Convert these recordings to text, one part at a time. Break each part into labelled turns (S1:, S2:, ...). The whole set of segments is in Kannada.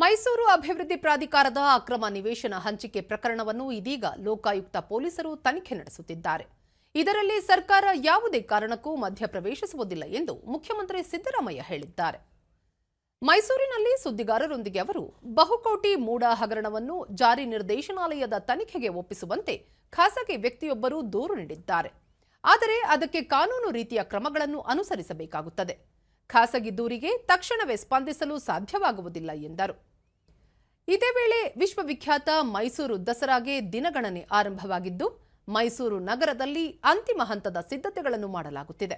S1: ಮೈಸೂರು ಅಭಿವೃದ್ಧಿ ಪ್ರಾಧಿಕಾರದ ಅಕ್ರಮ ನಿವೇಶನ ಹಂಚಿಕೆ ಪ್ರಕರಣವನ್ನು ಇದೀಗ ಲೋಕಾಯುಕ್ತ ಪೊಲೀಸರು ತನಿಖೆ ನಡೆಸುತ್ತಿದ್ದಾರೆ. ಇದರಲ್ಲಿ ಸರ್ಕಾರ ಯಾವುದೇ ಕಾರಣಕ್ಕೂ ಮಧ್ಯಪ್ರವೇಶಿಸುವುದಿಲ್ಲ ಎಂದು ಮುಖ್ಯಮಂತ್ರಿ ಸಿದ್ದರಾಮಯ್ಯ ಹೇಳಿದ್ದಾರೆ. ಮೈಸೂರಿನಲ್ಲಿ ಸುದ್ದಿಗಾರರೊಂದಿಗೆ ಅವರು, ಬಹುಕೋಟಿ ಮೂಡ ಹಗರಣವನ್ನು ಜಾರಿ ನಿರ್ದೇಶನಾಲಯದ ತನಿಖೆಗೆ ಒಪ್ಪಿಸುವಂತೆ ಖಾಸಗಿ ವ್ಯಕ್ತಿಯೊಬ್ಬರು ದೂರು ನೀಡಿದ್ದಾರೆ. ಆದರೆ ಅದಕ್ಕೆ ಕಾನೂನು ರೀತಿಯ ಕ್ರಮಗಳನ್ನು ಅನುಸರಿಸಬೇಕಾಗುತ್ತದೆ. ಖಾಸಗಿ ದೂರಿಗೆ ತಕ್ಷಣವೇ ಸ್ಪಂದಿಸಲು ಸಾಧ್ಯವಾಗುವುದಿಲ್ಲ ಎಂದರು. ಇದೇ ವೇಳೆ ವಿಶ್ವವಿಖ್ಯಾತ ಮೈಸೂರು ದಸರಾಗೆ ದಿನಗಣನೆ ಆರಂಭವಾಗಿದ್ದು, ಮೈಸೂರು ನಗರದಲ್ಲಿ ಅಂತಿಮ ಹಂತದ ಸಿದ್ಧತೆಗಳನ್ನು ಮಾಡಲಾಗುತ್ತಿದೆ.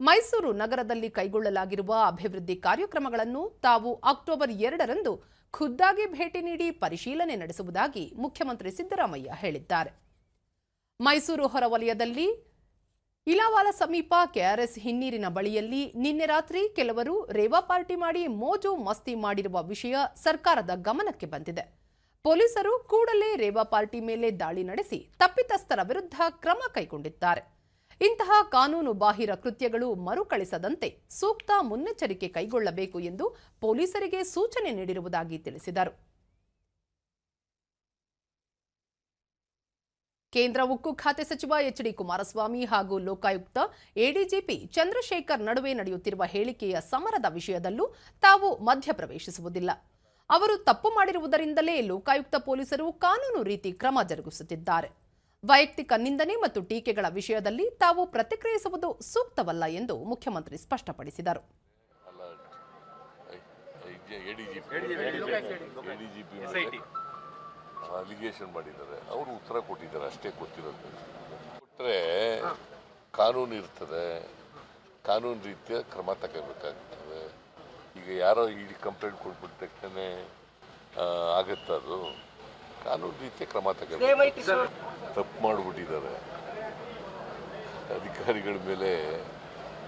S1: ಮೈಸೂರು ನಗರದಲ್ಲಿ ಕೈಗೊಳ್ಳಲಾಗಿರುವ ಅಭಿವೃದ್ಧಿ ಕಾರ್ಯಕ್ರಮಗಳನ್ನು ತಾವು ಅಕ್ಟೋಬರ್ ಎರಡರಂದು ಖುದ್ದಾಗಿ ಭೇಟಿ ನೀಡಿ ಪರಿಶೀಲನೆ ನಡೆಸುವುದಾಗಿ ಮುಖ್ಯಮಂತ್ರಿ ಸಿದ್ದರಾಮಯ್ಯ ಹೇಳಿದ್ದಾರೆ. ಮೈಸೂರು ಹೊರವಲಯದಲ್ಲಿ ಇಲಾವಾಲ ಸಮೀಪ ಕೆಆರ್ಎಸ್ ಹಿನ್ನೀರಿನ ಬಳಿಯಲ್ಲಿ ನಿನ್ನೆ ರಾತ್ರಿ ಕೆಲವರು ರೇವಾ ಪಾರ್ಟಿ ಮಾಡಿ ಮೋಜು ಮಸ್ತಿ ಮಾಡಿರುವ ವಿಷಯ ಸರ್ಕಾರದ ಗಮನಕ್ಕೆ ಬಂದಿದೆ. ಪೊಲೀಸರು ಕೂಡಲೇ ರೇವಾ ಪಾರ್ಟಿ ಮೇಲೆ ದಾಳಿ ನಡೆಸಿ ತಪ್ಪಿತಸ್ಥರ ವಿರುದ್ಧ ಕ್ರಮ ಕೈಗೊಂಡಿದ್ದಾರೆ. ಇಂತಹ ಕಾನೂನು ಬಾಹಿರ ಕೃತ್ಯಗಳು ಮರುಕಳಿಸದಂತೆ ಸೂಕ್ತ ಮುನ್ನೆಚ್ಚರಿಕೆ ಕೈಗೊಳ್ಳಬೇಕು ಎಂದು ಪೊಲೀಸರಿಗೆ ಸೂಚನೆ ನೀಡಿರುವುದಾಗಿ ತಿಳಿಸಿದರು. ಕೇಂದ್ರ ಉಕ್ಕು ಖಾತೆ ಸಚಿವ ಎಚ್ ಡಿ ಕುಮಾರಸ್ವಾಮಿ ಹಾಗೂ ಲೋಕಾಯುಕ್ತ ಎಡಿಜಿಪಿ ಚಂದ್ರಶೇಖರ್ ನಡುವೆ ನಡೆಯುತ್ತಿರುವ ಹೇಳಿಕೆಯ ಸಮರದ ವಿಷಯದಲ್ಲೂ ತಾವು ಮಧ್ಯಪ್ರವೇಶಿಸುವುದಿಲ್ಲ. ಅವರು ತಪ್ಪು ಮಾಡಿರುವುದರಿಂದಲೇ ಲೋಕಾಯುಕ್ತ ಪೊಲೀಸರು ಕಾನೂನು ರೀತಿ ಕ್ರಮ ಜರುಗಿಸುತ್ತಿದ್ದಾರೆ. ವೈಯಕ್ತಿಕ ನಿಂದನೆ ಮತ್ತು ಟೀಕೆಗಳ ವಿಷಯದಲ್ಲಿ ತಾವು ಪ್ರತಿಕ್ರಿಯಿಸುವುದು ಸೂಕ್ತವಲ್ಲ ಎಂದು ಮುಖ್ಯಮಂತ್ರಿ ಸ್ಪಷ್ಟಪಡಿಸಿದರು.
S2: ಎಡಿಜಿಪಿ. ಅಲಿಗೇಷನ್ ಮಾಡಿದ್ದಾರೆ. ಅವರು ಉತ್ತರ ಕೊಟ್ಟಿದ್ದಾರೆ ಅಷ್ಟೇ ಗೊತ್ತಿರೋದು. ಕೊಟ್ಟರೆ ಕಾನೂನು ಇರ್ತದೆ. ಕಾನೂನು ರೀತಿಯ ಕ್ರಮ ತಗೋಬೇಕಾಗ್ತದೆ ಈಗ ಯಾರೋ ಈ ಕಂಪ್ಲೇಂಟ್ ಕೊಟ್ಬಿಟ್ಟ ತಕ್ಷಣ ಆಗುತ್ತೆ ಅದು. ಕಾನೂನು ರೀತಿಯ ಕ್ರಮ ತಗೋಬೇಕು ತಪ್ಪು ಮಾಡಿಬಿಟ್ಟಿದ್ದಾರೆ. ಅಧಿಕಾರಿಗಳ ಮೇಲೆ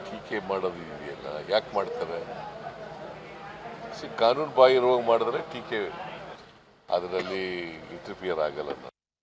S2: ಟೀಕೆ ಮಾಡೋದು ಇದೆಯಲ್ಲ ಯಾಕೆ ಮಾಡ್ತಾರೆ? ಸಿ ಕಾನೂನು ಬಾಯಿರುವಾಗ ಮಾಡಿದ್ರೆ ಟೀಕೆ ಅದರಲ್ಲಿ ಇಂಟರ್ಫಿಯರ್ ಆಗಲ್ಲ